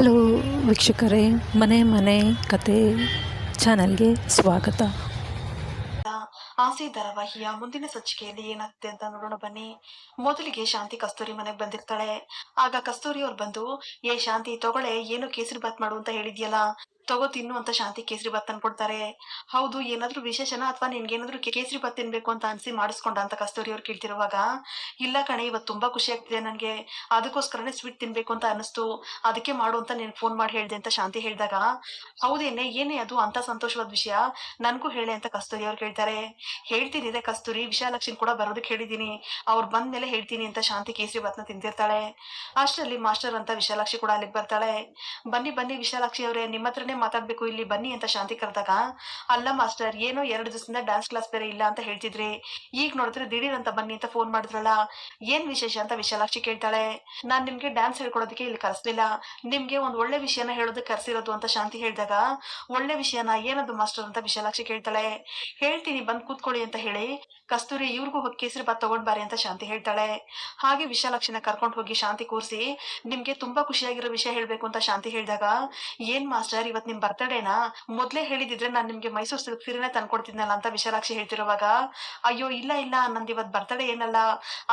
Hello ವೀಕ್ಷಕರೇ, ಮನೆ ಮನೆ ಕತೆ ಚಾನಲ್ಗೆ ಸ್ವಾಗತ. ಆಸೆ ಧಾರಾವಾಹಿಯ ಮುಂದಿನ ಸಂಚಿಕೆಯಲ್ಲಿ ಏನಾಗುತ್ತೆ ಅಂತ ನೋಡೋಣ ಬನ್ನಿ. ಮೊದಲಿಗೆ ಶಾಂತಿ ಕಸ್ತೂರಿ ಮನೆಗೆ ಬಂದಿರ್ತಾಳೆ. ಆಗ ಕಸ್ತೂರಿ ಅವ್ರು ಬಂದು, ಏ ಶಾಂತಿ, ತಗೊಳ್ಳೆ, ಏನು ಕೇಸರಿ ಬಾತ್ ಮಾಡು ಅಂತ ಹೇಳಿದ್ಯಲ್ಲ. ತಗೋ ತಿನ್ನು ಅಂತ ಶಾಂತಿ ಕೇಸರಿ ಬಾತ್ ತಂದ್ಕೊಡ್ತಾರೆ ಹೌದು, ಏನಾದ್ರೂ ವಿಶೇಷನ ಅಥವಾ ನಿನ್ಗೇನಾದ್ರೂ ಕೇಸರಿ ಬಾತ್ ತಿನ್ಬೇಕು ಅಂತ ಅನ್ಸಿ ಮಾಡಿಸ್ಕೊಂಡ ಅಂತ ಕಸ್ತೂರಿ ಅವ್ರು ಕೇಳ್ತಿರುವಾಗ, ಇಲ್ಲ ಕಣೆ ಇವತ್ತು ತುಂಬಾ ಖುಷಿ ಆಗ್ತಿದೆ ನನ್ಗೆ. ಅದಕ್ಕೋಸ್ಕರನೇ ಸ್ವೀಟ್ ತಿನ್ಬೇಕು ಅಂತ ಅನಿಸ್ತು. ಅದಕ್ಕೆ ಮಾಡು ಅಂತ ನೀನ್ ಫೋನ್ ಮಾಡಿ ಹೇಳ್ದೆ ಅಂತ ಶಾಂತಿ ಹೇಳಿದಾಗ ಹೌದೇನೆ ಏನೇ ಅದು ಅಂತ ಸಂತೋಷವಾದ ವಿಷಯ. ನನಗೂ ಹೇಳೆ ಅಂತ ಕಸ್ತೂರಿ ಅವ್ರು ಕೇಳ್ತಾರೆ. ಹೇಳ್ತೀನಿ ಇದೆ ಕಸ್ತೂರಿ ವಿಶಾಲಕ್ಷ್ಮಿ ಕೂಡ ಬರೋದಕ್ಕೆ ಹೇಳಿದೀನಿ ಅವ್ರು ಬಂದ್ಮೇಲೆ ಹೇಳ್ತೀನಿ ಅಂತ ಶಾಂತಿ ಕೇಸರಿ ತಿಂತಿರ್ತಾಳೆ ಅಷ್ಟರಲ್ಲಿ ಮಾಸ್ಟರ್ ಅಂತ ವಿಶಾಲಾಕ್ಷಿ ಕೂಡ ಅಲ್ಲಿಗೆ ಬರ್ತಾಳೆ. ಬನ್ನಿ ಬನ್ನಿ ವಿಶಾಲಾಕ್ಷಿ ಅವರೇ ನಿಮ್ಮ ಹತ್ರನೇ ಮಾತಾಡ್ಬೇಕು, ಇಲ್ಲಿ ಬನ್ನಿ ಅಂತ ಶಾಂತಿ ಕರೆದಾಗ, ಅಲ್ಲ ಮಾಸ್ಟರ್, ಏನೋ ಎರಡು ದಿವಸದಿಂದ ಡ್ಯಾನ್ಸ್ ಕ್ಲಾಸ್ ಬೇರೆ ಇಲ್ಲ ಅಂತ ಹೇಳ್ತಿದ್ರಿ, ಈಗ ನೋಡಿದ್ರೆ ದಿಢೀರ್ ಅಂತ ಬನ್ನಿ ಅಂತ ಫೋನ್ ಮಾಡಿದ್ರಲ್ಲ, ಏನ್ ವಿಶೇಷ ಅಂತ ವಿಶಾಲಾಕ್ಷಿ ಕೇಳ್ತಾಳೆ. ನಾನ್ ನಿಮ್ಗೆ ಡ್ಯಾನ್ಸ್ ಹೇಳ್ಕೊಡೋದಕ್ಕೆ ಇಲ್ಲಿ ಕರೆಸ್ಲಿಲ್ಲ. ನಿಮ್ಗೆ ಒಂದ್ ಒಳ್ಳೆ ವಿಷಯನ ಹೇಳೋದಕ್ಕೆ ಕರ್ಸಿರೋದು ಅಂತ ಶಾಂತಿ ಹೇಳಿದಾಗ, ಒಳ್ಳೆ ವಿಷಯನ ಏನದು ಮಾಸ್ಟರ್ ಅಂತ ವಿಶಾಲಾಕ್ಷಿ ಕೇಳ್ತಾಳೆ. ಹೇಳ್ತೀನಿ, ಬಂದ್ ಕೂತ್ಕೊಳ್ಳಿ ಅಂತ ಹೇಳಿ, ಕಸ್ತೂರಿ ಇವ್ರಿಗೂ ಹೋಗಿ ಕೇಸರಿ ಬಾತ್ ತಗೊಂಡ್ ಅಂತ ಶಾಂತಿ ಹೇಳ್ತಾಳೆ. ಹಾಗೆ ವಿಶಾಲಾಕ್ಷಿನ ಕರ್ಕೊಂಡು ಹೋಗಿ ಶಾಂತಿ ಕೂರಿಸಿ, ನಿಮ್ಗೆ ತುಂಬಾ ಖುಷಿಯಾಗಿರೋ ವಿಷಯ ಹೇಳ್ಬೇಕು ಅಂತ ಶಾಂತಿ ಹೇಳಿದಾಗ, ಏನ್ ಮಾಸ್ಟರ್, ಇವತ್ ನಿಮ್ ಬರ್ತಡೇನಾ ಮೊದ್ಲೇ ಹೇಳಿದಿದ್ರೆ ನಾನ್ ನಿಮ್ಗೆ ಮೈಸೂರು ಸಿಲ್ಕ್ ಸೀರೆನೆ ತಂದ್ಕೊಡ್ತಿದ್ನಲ್ಲ ಅಂತ ವಿಶಾಲಾಕ್ಷಿ ಹೇಳ್ತಿರುವಾಗ, ಅಯ್ಯೋ, ಇಲ್ಲ ಇಲ್ಲ ನಂದು ಇವತ್ ಬರ್ತಡೇ ಏನಲ್ಲ,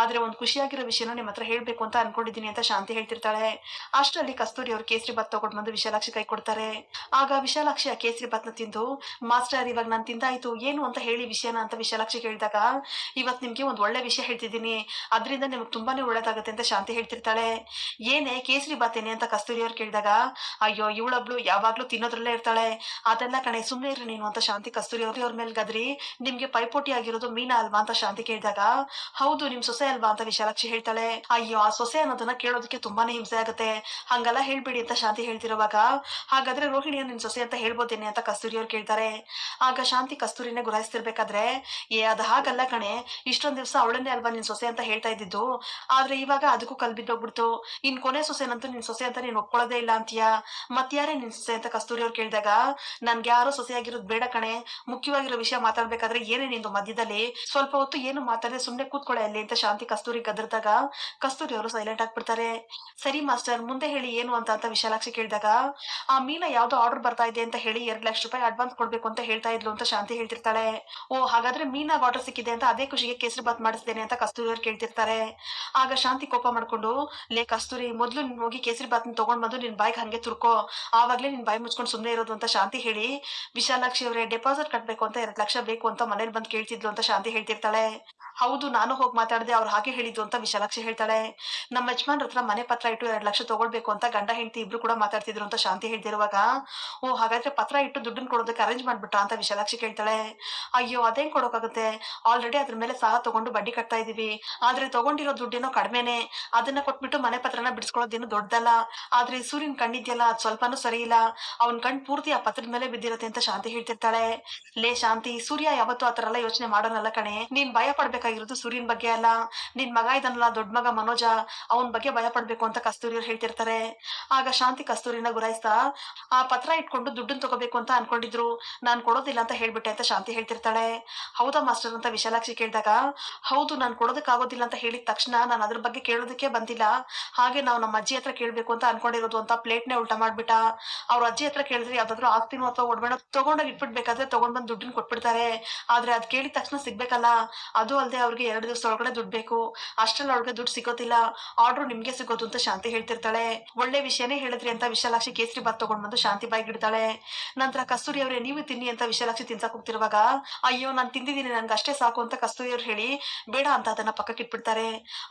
ಆದ್ರೆ ಒಂದ್ ಖುಷಿಯಾಗಿರೋ ವಿಷಯನ ನಿಮ್ ಹತ್ರ ಹೇಳ್ಬೇಕು ಅಂತ ಅನ್ಕೊಂಡಿದೀನಿ ಅಂತ ಶಾಂತಿ ಹೇಳ್ತಿರ್ತಾಳೆ. ಅಷ್ಟರಲ್ಲಿ ಕಸ್ತೂರಿ ಅವ್ರು ಕೇಸರಿ ಬಾತ್ ತಗೊಂಡ್ ಬಂದು ವಿಶಾಲಾಕ್ಷಿ ಕೈ ಕೊಡ್ತಾರೆ. ಆಗ ವಿಶಾಲಾಕ್ಷಿ ಆ ಕೇಸರಿ ಬಾತ್ನ ತಿಂದು, ಮಾಸ್ಟರ್ ಇವಾಗ ನಾನ್ ತಿಂದಾಯ್ತು, ಏನು ಅಂತ ಹೇಳಿ ವಿಷಯನ ಅಂತ ವಿಶಾಲಾಕ್ಷಿ ಕೇಳಿದಾಗ, ಇವತ್ ನಿಮ್ಗೆ ಒಂದ್ ಒಳ್ಳೆ ವಿಷಯ ಹೇಳ್ತಿದ್ದೀನಿ, ಅದರಿಂದ ನಿಮ್ಗೆ ತುಂಬಾನೇ ಒಳ್ಳೇದಾಗುತ್ತೆ ಅಂತ ಶಾಂತಿ ಹೇಳ್ತಿರ್ತಾಳೆ. ಏನೇ ಕೇಸರಿ ಬಾತೇನೆ ಅಂತ ಕಸ್ತೂರಿ ಅವ್ರು ಕೇಳಿದಾಗ, ಅಯ್ಯೋ, ಇವಳೊಬ್ಳು ಯಾವಾಗ್ಲೂ ತಿನ್ನೋದ್ರಲ್ಲೇ ಇರ್ತಾಳೆ. ಅದೆಲ್ಲ ಕಣೆ ಸುಮ್ಮನೆ ಇರ್ರಿ ನೀನು ಅಂತ ಶಾಂತಿ ಕಸ್ತೂರಿ ಅವ್ರಿ ಅವ್ರ ಮೇಲೆ ಗದ್ರಿ, ನಿಮ್ಗೆ ಪೈಪೋಟಿ ಆಗಿರೋದು ಮೀನಾ ಅಲ್ವಾ ಅಂತ ಶಾಂತಿ ಕೇಳಿದಾಗ, ಹೌದು, ನಿಮ್ ಸೊಸೆ ಅಲ್ವಾ ಅಂತ ವಿಶಾಲಾಕ್ಷಿ ಹೇಳ್ತಾಳೆ. ಅಯ್ಯೋ, ಆ ಸೊಸೆ ಅನ್ನೋದನ್ನ ಕೇಳೋದಕ್ಕೆ ತುಂಬಾನೇ ಹಿಂಸೆ ಆಗುತ್ತೆ. ಹಂಗೆಲ್ಲ ಹೇಳ್ಬೇಡಿ ಅಂತ ಶಾಂತಿ ಹೇಳ್ತಿರುವಾಗ, ಹಾಗಾದ್ರೆ ರೋಹಿಣಿಯ ನಿನ್ ಸೊಸೆ ಅಂತ ಹೇಳ್ಬೋದೇನೆ ಅಂತ ಕಸ್ತೂರಿ ಅವ್ರು ಕೇಳ್ತಾರೆ. ಆಗ ಶಾಂತಿ ಕಸ್ತೂರಿನೇ ಗುರಾಯಿಸ್ತಿರ್ಬೇಕಾದ್ರೆ, ಏ, ಅದ್ ಹಾಗಲ್ಲ ಕಣೆ. ಇಷ್ಟೊಂದ್ ದಿವಸ ಅವಳನ್ನೇ ಅಲ್ವಾ ನಿನ್ ಸೊಸೆ ಅಂತ ಹೇಳ್ತಾ ಇದ್ದಿದ್ದು. ಆದ್ರೆ ಇವಾಗ ಅದಕ್ಕೂ ಕಲ್ಬಿದ್ದೋಗ್ಬಿಡ್ತು. ಇನ್ ಕೊನೆ ಸೊಸೆನಂತೂ ನಿನ್ ಸೊಸೆ ಅಂತ ನೀನ್ ಒಪ್ಕೊಳ್ಳೋದೇ ಇಲ್ಲ ಅಂತೀಯ? ಮತ್ಯಾರೇ ನಿನ್ ಸೊಸೆ ಅಂತ ಕಸ್ತೂರಿ ಅವ್ರು ಕೇಳಿದಾಗ, ನನ್ಗೆ ಯಾರು ಸೊಸೆ ಆಗಿರೋದು ಬೇಡ ಕಣೆ, ಮುಖ್ಯವಾಗಿರೋ ವಿಷಯ ಮಾತಾಡ್ಬೇಕಾದ್ರೆ ಏನೇ ನಿಂದು ಮಧ್ಯದಲ್ಲಿ, ಸ್ವಲ್ಪ ಹೊತ್ತು ಏನು ಮಾತಾಡದೆ ಸುಮ್ನೆ ಕೂತ್ಕೊಳ್ಳೆ ಅಲ್ಲಿ ಅಂತ ಶಾಂತಿ ಕಸ್ತೂರಿ ಗದ್ರದಾಗ ಕಸ್ತೂರಿ ಅವರು ಸೈಲೆಂಟ್ ಆಗ್ಬಿಡ್ತಾರೆ. ಸರಿ ಮಾಸ್ಟರ್, ಮುಂದೆ ಹೇಳಿ ಏನು ಅಂತ ಅಂತ ವಿಶಾಲಾಕ್ಷಿ ಕೇಳಿದಾಗ, ಆ ಮೀನಾ ಯಾವ್ದು ಆರ್ಡರ್ ಬರ್ತಾ ಇದೆ ಅಂತ ಹೇಳಿ ಎರಡ್ ಲಕ್ಷ ರೂಪಾಯಿ ಅಡ್ವಾನ್ಸ್ ಕೊಡ್ಬೇಕು ಅಂತ ಹೇಳ್ತಾ ಇದ್ಲು ಅಂತ ಶಾಂತಿ ಹೇಳ್ತಿರ್ತಾಳೆ. ಓ, ಹಾಗಾದ್ರೆ ಮೀನಾಗ ಆರ್ಡರ್ ಸಿಕ್ಕಿದೆ ಅಂತ ಅದೇ ಖುಷಿಗೆ ಕೇಸರಿ ಬಾತ್ ಮಾಡಿಸ್ತೇನೆ ಅಂತ ಕಸ್ತೂರಿ ಅವ್ರು ಕೇಳ್ತಿರ್ತಾರೆ. ಆಗ ಶಾಂತಿ ಕೋಪ ಮಾಡ್ಕೊಂಡು, ಲೇ ಕಸ್ತೂರಿ, ಮೊದ್ಲು ಹೋಗಿ ಕೇಸರಿ ಬಾತ್ ತಗೊಂಡ್ ಬಂದು ನಿನ್ ಬಾಯ್ಗೆ ಹಂಗೆ ತುರ್ಕೋ, ಆವಾಗ್ಲೇ ನಿನ್ ಬಾಯಿ ಮುಚ್ಕೊಂಡು ಸುಮ್ಮನೆ ಇರೋದು ಅಂತ ಶಾಂತಿ ಹೇಳಿ ವಿಶಾಲಾಕ್ಷಿ ಅವರೇ ಡೆಪಾಸಿಟ್ ಕಟ್ಟಬೇಕು ಅಂತ ಎರಡು ಲಕ್ಷ ಬೇಕು ಅಂತ ಮನೇಲಿ ಬಂದು ಕೇಳ್ತಿದ್ಲು ಅಂತ ಶಾಂತಿ ಹೇಳ್ತಿರ್ತಾಳೆ. ಹೌದು, ನಾನು ಹೋಗಿ ಮಾತಾಡಿದೆ, ಅವ್ರು ಹಾಗೆ ಹೇಳಿದ್ದು ಅಂತ ವಿಶಾಲಾಕ್ಷಿ ಹೇಳ್ತಾಳೆ. ನಮ್ಮ ಯಜಮಾನ್ರ ಹತ್ರ ಮನೆ ಪತ್ರ ಇಟ್ಟು ಎರಡು ಲಕ್ಷ ತಗೊಳ್ಬೇಕು ಅಂತ ಗಂಡ ಹೆಂಡತಿ ಇಬ್ರು ಕೂಡ ಮಾತಾಡ್ತಿದ್ರು ಅಂತ ಶಾಂತಿ ಹೇಳ್ತಿರುವಾಗ ಓ, ಹಾಗಾದ್ರೆ ಪತ್ರ ಇಟ್ಟು ದುಡ್ಡನ್ನ ಕೊಡೋದಕ್ಕೆ ಅರೇಂಜ್ ಮಾಡ್ಬಿಟ್ಟ ಅಂತ ವಿಶಾಲಾಕ್ಷಿ ಕೇಳ್ತಾಳೆ. ಅಯ್ಯೋ, ಅದೇನ್ ಕೊಡೋಕಾಗುತ್ತೆ? ಆಲ್ರೆಡಿ ಅದ್ರ ಮೇಲೆ ಸಾಲ ತಗೊಂಡು ಬಡ್ಡಿ ಕಟ್ತಾ ಇದೀವಿ. ಆದ್ರೆ ತಗೊಂಡಿರೋ ದುಡ್ಡೇನೋ ಕಡಿಮೆನೆ. ಅದನ್ನ ಕೊಟ್ಬಿಟ್ಟು ಮನೆ ಪತ್ರನ ಬಿಡಿಸ್ಕೊಳ್ಳೋದೇನು ದೊಡ್ಡದಲ್ಲ. ಆದ್ರೆ ಸೂರ್ಯನ್ ಕಣ್ಣಿದ್ಯಲ್ಲ, ಅದ್ ಸ್ವಲ್ಪನೂ ಸರಿ ಇಲ್ಲ. ಅವ್ನ್ ಕಣ್ ಪೂರ್ತಿ ಆ ಪತ್ರದ ಮೇಲೆ ಬಿದ್ದಿರತ್ತೆ ಅಂತ ಶಾಂತಿ ಹೇಳ್ತಿರ್ತಾಳೆ. ಲೇ ಶಾಂತಿ, ಸೂರ್ಯ ಯಾವತ್ತೂ ಆತರ ಎಲ್ಲ ಯೋಚನೆ ಮಾಡೋನಲ್ಲ ಕಣೆ. ನೀನ್ ಭಯ ಪಡ್ಬೇಕಾಗಿರೋದು ಸೂರ್ಯನ ಬಗ್ಗೆ ಅಲ್ಲ. ನಿನ್ ಮಗ ಇದನ್ನಲ್ಲ, ದೊಡ್ಡ ಮಗ ಮನೋಜ, ಅವನ್ ಬಗ್ಗೆ ಭಯ ಪಡ್ಬೇಕು ಅಂತ ಕಸ್ತೂರಿ ಹೇಳ್ತಿರ್ತಾರೆ. ಆಗ ಶಾಂತಿ ಕಸ್ತೂರಿನ ಗುರಾಯಿಸ್ತಾ, ಆ ಪತ್ರ ಇಟ್ಕೊಂಡು ದುಡ್ಡನ್ನ ತಗೋಬೇಕು ಅಂತ ಅನ್ಕೊಂಡಿದ್ರು. ನಾನ್ ಕೊಡೋದಿಲ್ಲ ಅಂತ ಹೇಳ್ಬಿಟ್ಟೆ ಅಂತ ಶಾಂತಿ ಹೇಳ್ತಿರ್ತಾಳೆ. ಹೌದಾ ಮಾಸ್ಟರ್ ಅಂತ ವಿಶಾಲಾಕ್ಷಿ ಕೇಳಿದಾಗ, ಹೌದು, ನಾನ್ ಕೊಡೋದಕ್ಕಾಗೋದಿಲ್ಲ ಅಂತ ಹೇಳಿದ ತಕ್ಷಣ ನಾನು ಅದ್ರ ಬಗ್ಗೆ ಕೇಳೋದಕ್ಕೆ ಬಂದಿಲ್ಲ. ಹಾಗೆ ನಾವು ನಮ್ಮ ಅಜ್ಜಿ ಹತ್ರ ಕೇಳ್ಬೇಕು ಅಂತ ಅನ್ಕೊಂಡಿರೋದು ಅಂತ ಪ್ಲೇಟ್ನೇ ಉಲ್ಟಾ ಮಾಡ್ಬಿಟ್ಟ. ಅವ್ರ ಅಜ್ಜಿ ಹತ್ರ ಕೇಳಿದ್ರೆ ಯಾವ್ದಾದ್ರು ಆಸ್ತಿನೋ ಅಥವಾ ಒಡಬೇಡ ತಗೊಂಡೋಗಿ ಇಟ್ಬಿಡ್ಬೇಕಾದ್ರೆ ತಗೊಂಡ್ ಬಂದ್ ದುಡ್ಡನ್ನ ಕೊಟ್ಬಿಡ್ತಾರೆ. ಆದ್ರೆ ಅದ್ ಕೇಳಿದ ತಕ್ಷಣ ಸಿಗ್ಬೇಕಲ್ಲ. ಅದು ಅಲ್ಲದೆ ಅವ್ರಿಗೆ ಎರಡು ದಿವಸ ಒಳಗಡೆ ದುಡ್ಡು ಬೇಕು. ಅಷ್ಟ್ರಲ್ಲಿ ಒಳಗೆ ದುಡ್ಡು ಸಿಗೋದಿಲ್ಲ. ಆರ್ಡರ್ ನಿಮ್ಗೆ ಸಿಗೋದು ಅಂತ ಶಾಂತಿ ಹೇಳ್ತಿರ್ತಾಳೆ. ಒಳ್ಳೆ ವಿಷಯನೇ ಹೇಳಿದ್ರಿ ಅಂತ ವಿಶಾಲಾಕ್ಷಿ ಕೇಸರಿ ಬಾತ್ ತಗೊಂಡ್ ಬಂದು ಶಾಂತಿ ಬಾಯಿಗಿಡ್ತಾಳೆ ನಂತರ ಕಸ್ತೂರಿ ಅವರೇ, ನೀವು ತಿನ್ನಿ ಅಂತ ವಿಶಾಲಾಕ್ಷಿ ತಿನ್ಸಕ್ ಹೋಗ್ತಿರುವಾಗ, ಅಯ್ಯೋ, ನಾನ್ ತಿಂದಿದ್ದೀನಿ ನನ್ಗೆ ಅಷ್ಟೇ ಸಾಕು ಅಂತ ಕಸ್ತೂರಿ ಅವ್ರು ಹೇಳಿ, ಬೇಡ ಅಂತ ಅದನ್ನ ಪಕ್ಕಕ್ಕೆ ಇಟ್ಬಿಡ್ತಾರೆ.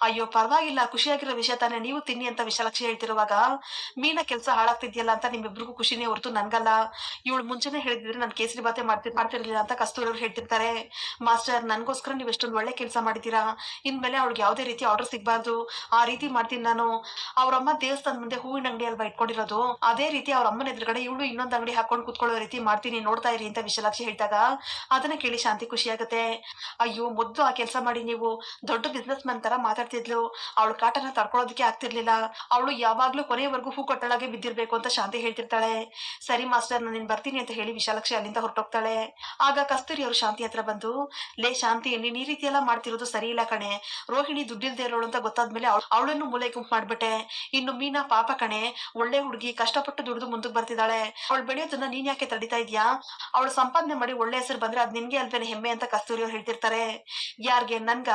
ಅಯ್ಯೋ, ಪರವಾಗಿಲ್ಲ, ಖುಷಿಯಾಗಿರೋ ವಿಷಯ ತಾನೇ, ನೀವು ತಿನ್ನಿ ಅಂತ ವಿಶಾಲಾಕ್ಷಿ ಹೇಳ್ತಿರುವಾಗ, ಮೀನ ಕೆಲಸ ಹಾಳಾಗ್ತಿದ್ಯಲ್ಲ ಅಂತ ನಿಮ್ಮಿಬ್ರಿಗೂ ಖುಷಿನೇ ಹೊರತು ನನ್ಗಲ್ಲ. ಇವಳು ಮುಂಚೆನೆ ಹೇಳಿದ್ರೆ ನಾನು ಕೇಸರಿ ಬಾತೆ ಮಾಡ್ತಿ, ಮಾಡ್ತಿರ್ಲಿಲ್ಲ ಅಂತ ಕಸ್ತೂರಿ ಅವ್ರು ಹೇಳ್ತಿರ್ತಾರೆ. ಮಾಸ್ಟರ್, ನನ್ಗೋಸ್ಕರ ನೀವು ಎಷ್ಟೊಂದು ಒಳ್ಳೆ ಕೆಲಸ ಮಾಡಿದ್ದೀರಾ? ಇನ್ಮೇಲೆ ಅವ್ಳಿಗೆ ಯಾವುದೇ ರೀತಿ ಆರ್ಡರ್ ಸಿಗಬಾರ್ದು. ಆ ರೀತಿ ಮಾಡ್ತೀನಿ ನಾನು. ಅವ್ರಮ್ಮ ದೇವಸ್ಥಾನ ಮುಂದೆ ಹೂವಿನ ಅಂಗಡಿ ಅಲ್ವಾ ಇಟ್ಕೊಂಡಿರೋದು? ಅದೇ ರೀತಿ ಅವ್ರ ಅಮ್ಮನ ಎದುರುಗಡೆ ಇವಳು ಇನ್ನೊಂದು ಅಂಗಡಿ ಹಾಕೊಂಡು ಕುತ್ಕೊಳ್ಳೋ ರೀತಿ ಮಾಡ್ತೀನಿ. ನೋಡ್ತಾ ಇರಿ ಅಂತ ವಿಶಾಲಾಕ್ಷಿ ಹೇಳಿದಾಗ ಅದನ್ನ ಕೇಳಿ ಶಾಂತಿ ಖುಷಿ ಆಗುತ್ತೆ. ಅಯ್ಯೋ, ಮೊದ್ಲು ಆ ಕೆಲಸ ಮಾಡಿ ನೀವು ದೊಡ್ಡ ಬಿಸ್ನೆಸ್ ಮ್ಯಾನ್ ತರ ಮಾತಾಡ್ತಿದ್ಲು. ಅವಳು ಕಾಟನ ತಡ್ಕೊಳ್ಳೋದಕ್ಕೆ ಆಗ್ತಿರ್ಲಿಲ್ಲ. ಅವಳು ಯಾವಾಗ್ಲೂ ಕೊನೆಯವರೆಗೂ ಹೂ ಕೊಟ್ಟಳಾಗೆ ಬಿದ್ದಿರ್ಬೇಕು ಅಂತ ಶಾಂತಿ ಹೇಳ್ತಿರ್ತಾಳೆ. ಸರಿ, ಮಾಸ್ಟರ್, ನಾನು ನೀನ್ ಬರ್ತೀನಿ ಅಂತ ಹೇಳಿ ವಿಶಾಲಾಕ್ಷಿ ಅಲ್ಲಿಂದ ಹೊರಟೋಗ್ತಾಳೆ. ಆಗ ಕಸ್ತೂರಿ ಅವರು ಶಾಂತಿ ಹತ್ರ ಬಂದು, ಲೇ, ಶಾಂತಿ, ನೀನ್ ಈ ರೀತಿ ಎಲ್ಲ ಮಾಡ್ತಿರೋದು ಸರಿ ಇಲ್ಲ ಕಣೆ. ರೋಹಿಣಿ ದುಡ್ಡಿಲ್ದೇ ಇರೋಳು ಅಂತ ಗೊತ್ತಾದ್ಮೇಲೆ ಅವಳನ್ನು ಮೂಲೆ ಗುಂಪು ಮಾಡ್ಬಿಟ್ಟೆ. ಇನ್ನು ಮೀನಾ ಪಾಪ ಕಣೆ. ಒಳ್ಳೆ ಹುಡುಗಿ, ಕಷ್ಟಪಟ್ಟು ದುಡಿದು ಮುಂದಕ್ಕೆ ಬರ್ತಿದ್ದಾಳೆ. ಅವಳು ಬೆಳೆಯೋದನ್ನ ನೀನ್ ಯಾಕೆ ತಡಿತಾ ಇದ್ಯಾ? ಅವಳು ಸಂಪಾದನೆ ಮಾಡಿ ಒಳ್ಳೆ ಹೆಸರು ಬಂದ್ರೆ ಅದ್ ನಿನ್ಗೆ ಅಲ್ವೇನೆ ಹೆಮ್ಮೆ ಅಂತ ಕಸ್ತೂರಿ ಅವ್ರು ಹೇಳ್ತಿರ್ತಾರೆ. ಯಾರ್ಗೆ? ನನ್ಗ?